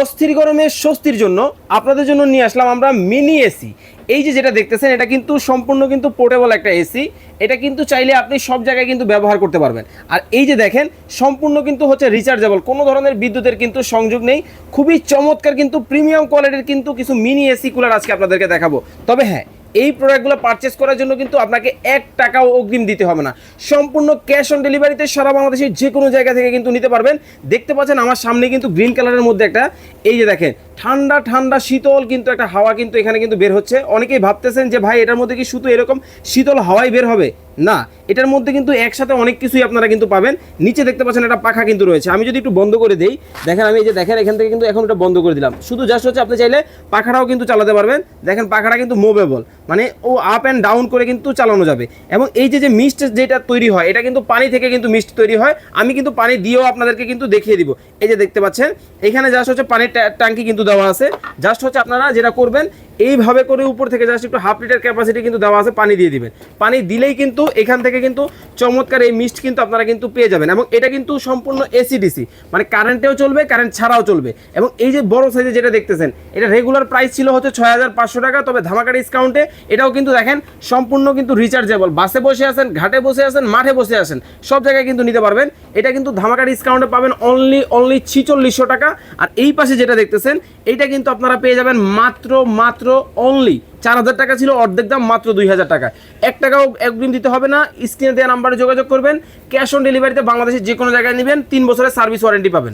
অস্থির গরমে স্বস্তির জন্য আপনাদের জন্য নিয়ে আসলাম আমরা মিনি এসি। এই যে যেটা দেখতেছেন, এটা কিন্তু সম্পূর্ণ কিন্তু পোর্টেবল একটা এসি। এটা কিন্তু চাইলে আপনি সব জায়গায় কিন্তু ব্যবহার করতে পারবেন। আর এই যে দেখেন, সম্পূর্ণ কিন্তু হচ্ছে রিচার্জেবল কোনো ধরনের বিদ্যুতের কিন্তু সংযোগ নেই। খুবই চমৎকার কিন্তু প্রিমিয়াম কোয়ালিটির কিন্তু কিছু মিনি এসি কুলার আজকে আপনাদেরকে দেখাবো। তবে হ্যাঁ এই প্রোডাক্টগুলো পারচেস করার জন্য কিন্তু আপনাকে এক টাকাও অগ্রিম দিতে হবে না। সম্পূর্ণ ক্যাশ অন ডেলিভারিতে সারা বাংলাদেশের যে কোনো জায়গা থেকে কিন্তু নিতে পারবেন। দেখতে পাচ্ছেন আমার সামনে কিন্তু গ্রিন কালারের মধ্যে একটা, এই যে দেখেন, ঠান্ডা ঠান্ডা, শীতল কিন্তু একটা হাওয়া কিন্তু এখানে কিন্তু বের হচ্ছে। অনেকেই ভাবতেছেন যে, ভাই, এটার মধ্যে কি শুধু এরকম শীতল হাওয়াই বের হবে? না, এটার মধ্যে কিন্তু একসাথে অনেক কিছুই আপনারা কিন্তু পাবেন। নিচে দেখতে পাচ্ছেন একটা পাখা কিন্তু রয়েছে। আমি যদি একটু বন্ধ করে দিই, দেখেন আমি এই যে দেখেন, এখান থেকে কিন্তু এখন এটা বন্ধ করে দিলাম। শুধু জাস্ট হচ্ছে আপনি চাইলে পাখাটাও কিন্তু চালাতে পারবেন। দেখেন পাখাটা কিন্তু মুভেবল মানে ও আপ অ্যান্ড ডাউন করে কিন্তু চালানো যাবে। এবং এই যে যে মিস্ট যেটা তৈরি হয়, এটা কিন্তু পানি থেকে কিন্তু মিস্ট তৈরি হয়। আমি কিন্তু পানি দিয়েও আপনাদেরকে কিন্তু দেখিয়ে দিব। এই যে, দেখতে পাচ্ছেন? এখানে জাস্ট হচ্ছে পানির ট্যা- ট্যাঙ্কি কিন্তু দেওয়া আছে। জাস্ট হচ্ছে আপনারা যেটা করবেন এইভাবে করে উপর থেকে জাস্ট একটু হাফ লিটার ক্যাপাসিটি কিন্তু দেওয়া আছে, পানি দিয়ে দিবেন। পানি দিলেই কিন্তু এখান থেকে কিন্তু চমৎকার এই মিস্ট কিন্তু আপনারা কিন্তু পেয়ে যাবেন। এবং এটা কিন্তু সম্পূর্ণ এসিডিসি মানে কারেন্টেও চলবে কারেন্ট ছাড়াও চলবে। এবং এই যে বড় সাইজে যেটা দেখতেছেন, এটা রেগুলার প্রাইস ছিল হচ্ছে ছয় হাজার পাঁচশো টাকা, তবে ধামাকা ডিসকাউন্টে এটাও কিন্তু দেখেন সম্পূর্ণ কিন্তু রিচার্জেবল বাসে বসে আছেন, ঘাটে বসে আছেন, মাঠে বসে আছেন, সব জায়গায় কিন্তু নিতে পারবেন। এটা কিন্তু ধামাকা ডিসকাউন্টে পাবেন অনলি অনলি ছিচল্লিশশো টাকা। আর এই পাশে যেটা দেখতেছেন, এইটা কিন্তু আপনারা পেয়ে যাবেন মাত্র মাত্র মাত্র অনলি চার হাজার টাকা ছিল, অর্ধেক দাম মাত্র দুই হাজার টাকা। এক টাকাও একদিন দিতে হবে না, স্ক্রিনে দেওয়া নাম্বারে যোগাযোগ করবেন ক্যাশ অন ডেলিভারিতে বাংলাদেশের যে কোনো জায়গায় নেবেন, তিন বছরের সার্ভিস ওয়ারেন্টি পাবেন।